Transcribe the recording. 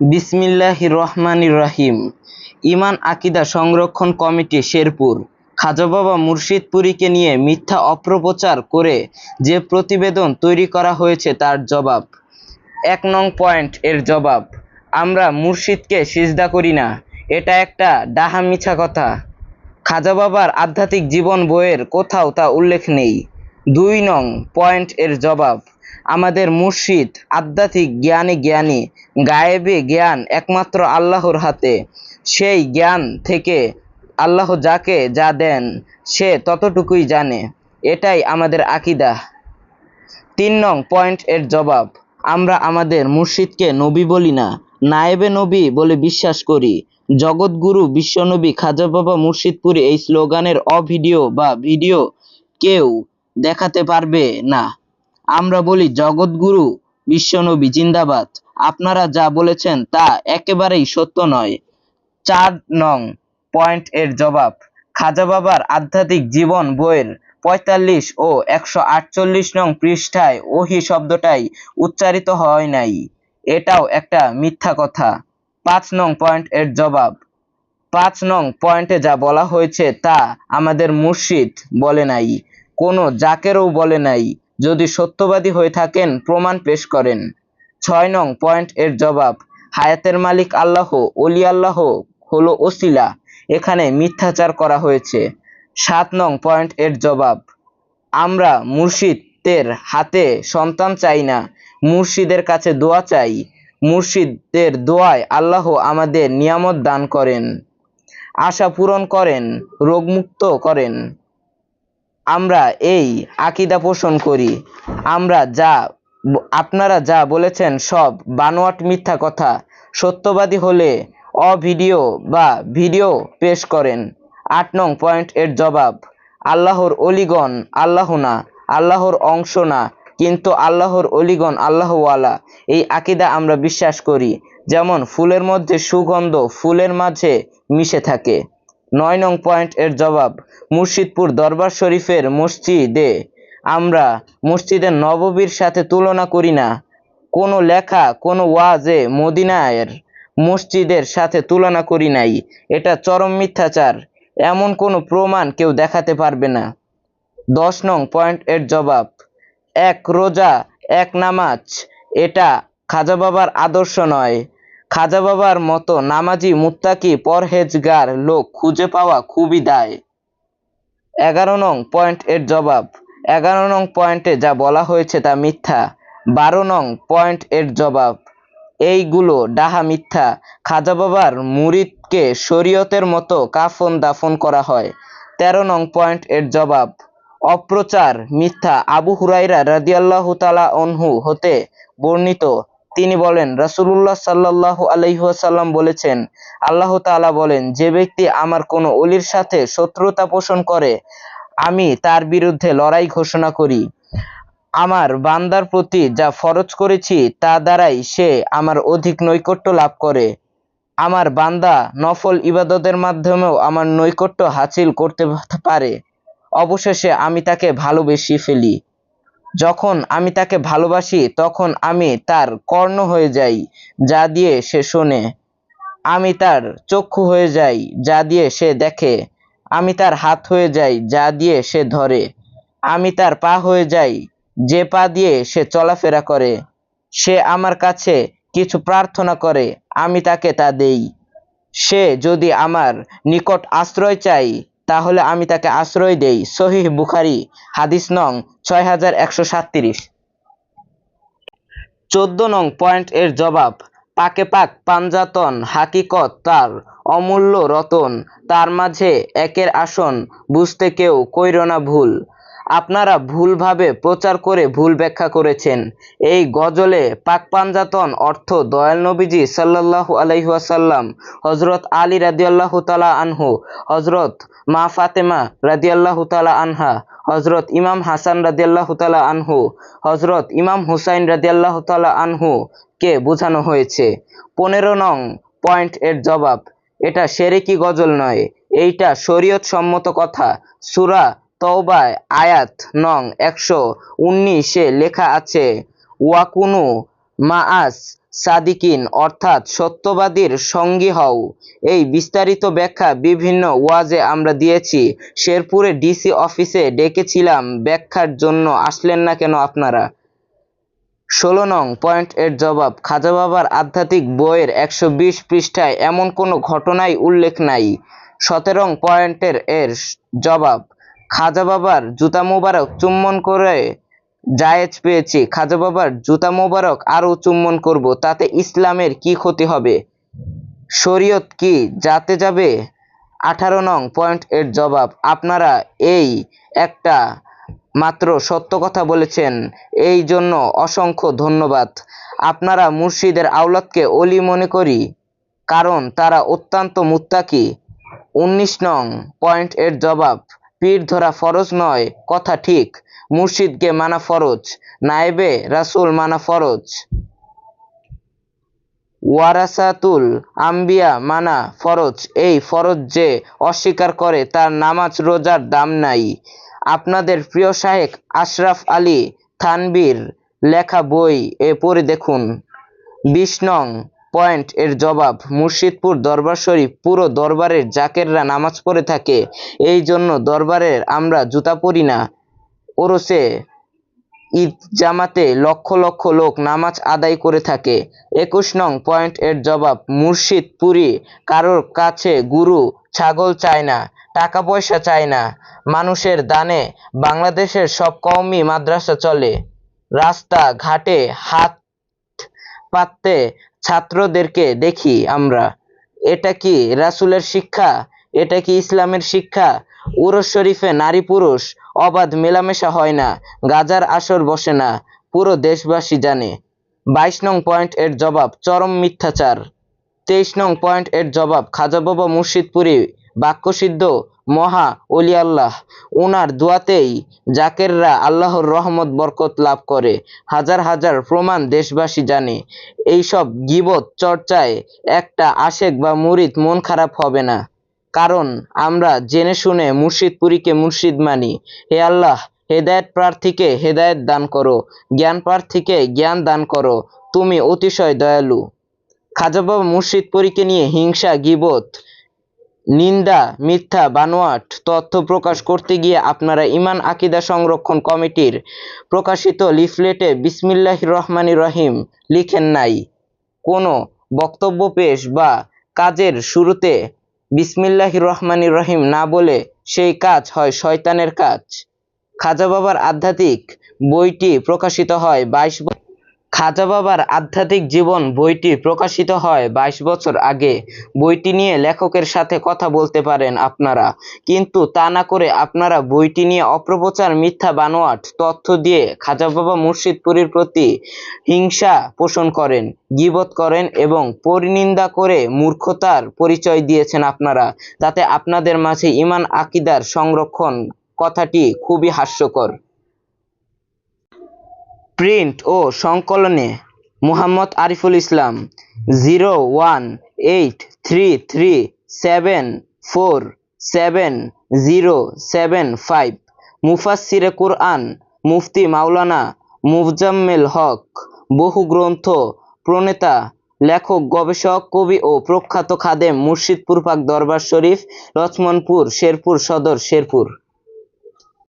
বিসমিল্লাহির রহমানির রহিম। ইমান, আকিদা সংরক্ষণ কমিটি, শেরপুর। খাজা বাবা মুর্শিদপুরীকে নিয়ে মিথ্যা অপপ্রচার করে যে প্রতিবেদন তৈরি করা হয়েছে তার জবাব। এক নং পয়েন্ট এর জবাব, আমরা মুর্শিদকে সিজদা করি না। এটা একটা ডাহা মিছা কথা। খাজা বাবার আধ্যাত্মিক জীবন বইয়ের কোথাও তা উল্লেখ নেই। দুই নং পয়েন্ট এর জবাব আমাদের মুর্শিদ আধ্যাত্মিক জ্ঞানী জ্ঞানী, গায়েবে জ্ঞান একমাত্র আল্লাহর হাতে। সেই জ্ঞান থেকে আল্লাহ যাকে যা দেন, সে ততটুকুই জানে। এটাই আমাদের আকিদা। তিন নং পয়েন্ট এর জবাব, আমরা আমাদের মুর্শিদকে নবী বলি না, নায়েবে নবী বলে বিশ্বাস করি। জগৎগুরু বিশ্বনবী খাজা বাবা মুর্শিদপুরে এই স্লোগানের অভিডিও বা ভিডিও কেউ দেখাতে পারবে না। আমরা বলি জগৎগুরু, বিশ্বনবী, জিন্দাবাদ। আপনারা যা বলেছেন তা একেবারেই সত্য নয়। চার নং পয়েন্ট এর জবাব, খাজা বাবার আধ্যাত্মিক জীবন বইয়ের পঁয়তাল্লিশ ও একশো আটচল্লিশ নং পৃষ্ঠায় ওহি শব্দটাই উচ্চারিত হয় নাই। এটাও একটা মিথ্যা কথা। পাঁচ নং পয়েন্ট এর জবাব, পাঁচ নং পয়েন্টে যা বলা হয়েছে তা আমাদের মুর্শিদ বলে নাই, কোনো জাকেরও বলে নাই যদি সত্যবাদী হয়ে থাকেন, প্রমাণ পেশ করেন। ছয় নং পয়েন্ট এর জবাব, হায়াতের মালিক আল্লাহ অলি আল্লাহ হলো ওসিলা, এখানে মিথ্যাচার করা হয়েছে। সাত নং পয়েন্ট এর জবাব, আমরা মুর্শিদের হাতে সন্তান চাই না, মুর্শিদের কাছে দোয়া চাই মুর্শিদের দোয়ায় আল্লাহ আমাদের নিয়ামত দান করেন। আশা পূরণ করেন, রোগমুক্ত করেন। আমরা এই আকিদা পোষণ করি। আমরা যা আপনারা যা বলেছেন সব বানোয়াট মিথ্যা কথা। সত্যবাদী হলে অভিডিও বা ভিডিও পেশ করেন। আট নং পয়েন্ট এর জবাব, আল্লাহর অলিগণ আল্লাহ না, আল্লাহর অংশ না, কিন্তু আল্লাহর অলিগণ আল্লাহওয়ালা। এই আকিদা আমরা বিশ্বাস করি, যেমন ফুলের মধ্যে সুগন্ধ ফুলের মাঝে মিশে থাকে। নয় নং পয়েন্ট এর জবাব, মুর্শিদপুর দরবার শরীফের মসজিদে। আমরা মসজিদের নববীর সাথে তুলনা করি না। কোনো লেখা, কোনো ওয়াজে মদিনায়ের মসজিদের সাথে তুলনা করি নাই। এটা চরম মিথ্যাচার। এমন কোনো প্রমাণ কেউ দেখাতে পারবে না। দশ নং পয়েন্ট এর জবাব, এক রোজা, এক নামাজ, এটা খাজা বাবার আদর্শ নয়। খাজা বাবার মতো নামাজি মুত্তাকি পরহেজগার লোক খুঁজে পাওয়া খুবই দায়। এগারো নং পয়েন্ট এর জবাব। এগারো নং পয়েন্টে যা বলা হয়েছে তা মিথ্যা। বারো নং পয়েন্ট এর জবাব। এইগুলো ডাহা মিথ্যা। খাজা বাবার মুরিদকে শরীয়তের মতো কাফন দাফন করা হয়। তেরো নং পয়েন্ট এর জবাব। অপ্রচার মিথ্যা। আবু হুরাইরা রাদিয়াল্লাহু তাআলা অনহু হতে বর্ণিত। তিনি বলেন, রাসূলুল্লাহ সাল্লাল্লাহু আলাইহি ওয়াসাল্লাম বলেছেন, আল্লাহ তাআলা বলেন, যে ব্যক্তি আমার কোনো অলির সাথে শত্রুতা পোষণ করে, আমি তার বিরুদ্ধে লড়াই ঘোষণা করি। আমার বান্দার প্রতি যা ফরজ করেছি, তা দ্বারাই সে আমার অধিক নৈকট্য লাভ করে। আমার বান্দা নফল ইবাদতের মাধ্যমেও আমার নৈকট্য হাসিল করতে পারে। অবশেষে আমি তাকে ভালোবেসে ফেলি। যখন আমি তাকে ভালোবাসি, তখন আমি তার কর্ণ হয়ে যাই, যা দিয়ে সে শোনে। আমি তার চক্ষু হয়ে যাই, যা দিয়ে সে দেখে। আমি তার হাত হয়ে যাই, যা দিয়ে সে ধরে। আমি তার পা হয়ে যাই, যে পা দিয়ে সে চলাফেরা করে। সে আমার কাছে কিছু প্রার্থনা করে, আমি তাকে তা দেই। সে যদি আমার নিকট আশ্রয় চাই তাহলে আমি তাকে আশ্রয় দেই। সহিহ বুখারি, হাদিস নং ছয় হাজার একশো সাতত্রিশ। চোদ্দ নং পয়েন্ট এর জবাব, পাকে পাক পাঞ্জাতন হাকিকত তার অমূল্য রতন, তার মাঝে একের আসন বুঝতে কেউ কইর না ভুল। আপনারা ভুলভাবে প্রচার করে ভুল ব্যাখ্যা করেছেন। এই গজলে পাক পাঞ্জাতন অর্থ দয়াল নবীজি সাল্লাল্লাহু আলাইহি ওয়াসাল্লাম হজরত আলী রাদিয়াল্লাহু তাআলা আনহু হজরত মা ফাতেমা রাদিয়াল্লাহু তাআলা আনহা হজরত ইমাম হাসান রাদিয়াল্লাহু তাআলা আনহু হজরত ইমাম হুসাইন রাদিয়াল্লাহু তাআলা আনহু কে বোঝানো হয়েছে? পনেরো নং পয়েন্ট এর জবাব। এটা সেরেকি গজল নয়, এইটা শরীয়ত সম্মত কথা। সূরা তওবায় আয়াত নং একশো উনিশে লেখা আছে, ওয়াকুনু মাআস সাদিকিন অর্থাৎ সত্যবাদীর সঙ্গী হও। এই বিস্তারিত ব্যাখ্যা বিভিন্ন ওয়াজে আমরা দিয়েছি। শেরপুরে ডিসি অফিসে ডেকেছিলাম, ব্যাখ্যার জন্য আসলেন না কেন আপনারা? ষোলো নং পয়েন্ট এর জবাব, খাজা বাবার আধ্যাত্মিক বইয়ের একশো বিশ পৃষ্ঠায় এমন কোনো ঘটনাই উল্লেখ নাই। সতেরং পয়েন্টের এর জবাব খাজা বাবার জুতা মোবারক চুম্বন করে জায়েজ পেয়েছি। খাজা বাবার জুতা মোবারক আরও চুম্বন করব, তাতে ইসলামের কি ক্ষতি হবে? শরীয়ত কি যাতে যাবে? আঠারো নং পয়েন্ট এর জবাব। আপনারা এই একটা মাত্র সত্য কথা বলেছেন। এই জন্য অসংখ্য ধন্যবাদ। আপনারা মুর্শিদের আওলাদকে অলি মনে করি, কারণ তারা অত্যন্ত মুত্তাকি। উনিশ নং পয়েন্ট এর জবাব। পীর ধরা ফরজ নয়, কথা ঠিক। মুর্শিদকে মানা ফরজ, নায়েবে রাসূল মানা ফরজ। ওয়ারাসাতুল আম্বিয়া মানা ফরজ, এই ফরজ যে অস্বীকার করে তার নামাজ রোজার দাম নাই। আপনাদের প্রিয় শাহেক আশরাফ আলী থানবীর লেখা বই এ পড়ে দেখুন। নং পয়েন্ট এর জবাব, মুর্শিদপুর দরবার শরীফ, পুরো দরবারের জাকেররা নামাজ পড়ে থাকে। এই জন্য দরবারের আমরা জুতা পরি না। ওরসে ঈদ জামাতে লক্ষ লক্ষ লোক নামাজ আদায় করে থাকে। একুশ নং পয়েন্ট এর জবাব মুর্শিদ পুরী কারোর কাছে গুরু ছাগল চায় না, টাকা পয়সা চায় না, মানুষের দানে বাংলাদেশের সব কওমি মাদ্রাসা চলে। রাস্তা ঘাটে হাত পাততে ছাত্রদেরকে দেখি আমরা। এটা কি রাসূলের শিক্ষা? এটা কি ইসলামের শিক্ষা? উরস শরীফে নারী পুরুষ, অবাধ মেলামেশা হয় না, গাজার আসর বসে না, পুরো দেশবাসী জানে। বাইশ নং পয়েন্ট এর জবাব, চরম মিথ্যাচার। তেইশ নং পয়েন্ট এর জবাব, খাজা বাবা মুর্শিদপুরি, বাক্যসিদ্ধ মহা অলি আল্লাহ। উনার দোয়াতেই জাকেররা আল্লাহর রহমত, বরকত লাভ করে। হাজার হাজার প্রমাণ দেশবাসী জানে, এইসব গিবত চর্চায় একটা আশেক বা মুরিদ মন খারাপ হবে না। কারণ আমরা জেনে শুনে মুর্শিদপুরীকে মুর্শিদ মানি। হে আল্লাহ, হেদায়েত প্রার্থীকে হেদায়েত দান করো, জ্ঞান প্রার্থীকে জ্ঞান দান করো, তুমি অতিশয় দয়ালু। খাজা মুর্শিদপুরীকে নিয়ে হিংসা, গিবত নিন্দা, মিথ্যা, বানোয়াট তথ্য প্রকাশ করতে গিয়ে আপনারা ইমান আকিদা সংরক্ষণ কমিটির প্রকাশিত লিফলেটে বিসমিল্লাহির রহমানির রহিম লিখেন নাই। কোনো বক্তব্য পেশ বা কাজের শুরুতে বিসমিল্লাহির রহমানির রহিম না বলে সেই কাজ হয় শয়তানের কাজ। খাজা বাবার আধ্যাত্মিক বইটি প্রকাশিত হয় বাইশ খাজা বাবার আধ্যাত্মিক জীবন বইটি প্রকাশিত হয় বাইশ বছর আগে। বইটি নিয়ে লেখকের সাথে কথা বলতে পারেন আপনারা। কিন্তু তা না করে আপনারা বইটি নিয়ে অপপ্রচার মিথ্যা বানোয়াট তথ্য দিয়ে খাজা বাবা মুর্শিদপুরীর প্রতি হিংসা পোষণ করেন, গিবত করেন এবং পরিনিন্দা করে মূর্খতার পরিচয় দিয়েছেন আপনারা তাতে আপনাদের মাঝে ইমান আকিদার সংরক্ষণ কথাটি খুবই হাস্যকর। প্রিন্ট ও সংকলনে Muhammad Ariful Islam zero one eight three three seven four seven zero seven five মুফাসসিরে Quran মুফতি মাওলানা মুফজাম্মেল হক বহু গ্রন্থ, প্রণেতা, লেখক, গবেষক, কবি ও প্রখ্যাত খাদেম মুর্শিদপুর পাক দরবার শরীফ লক্ষ্মণপুর শেরপুর সদর, শেরপুর।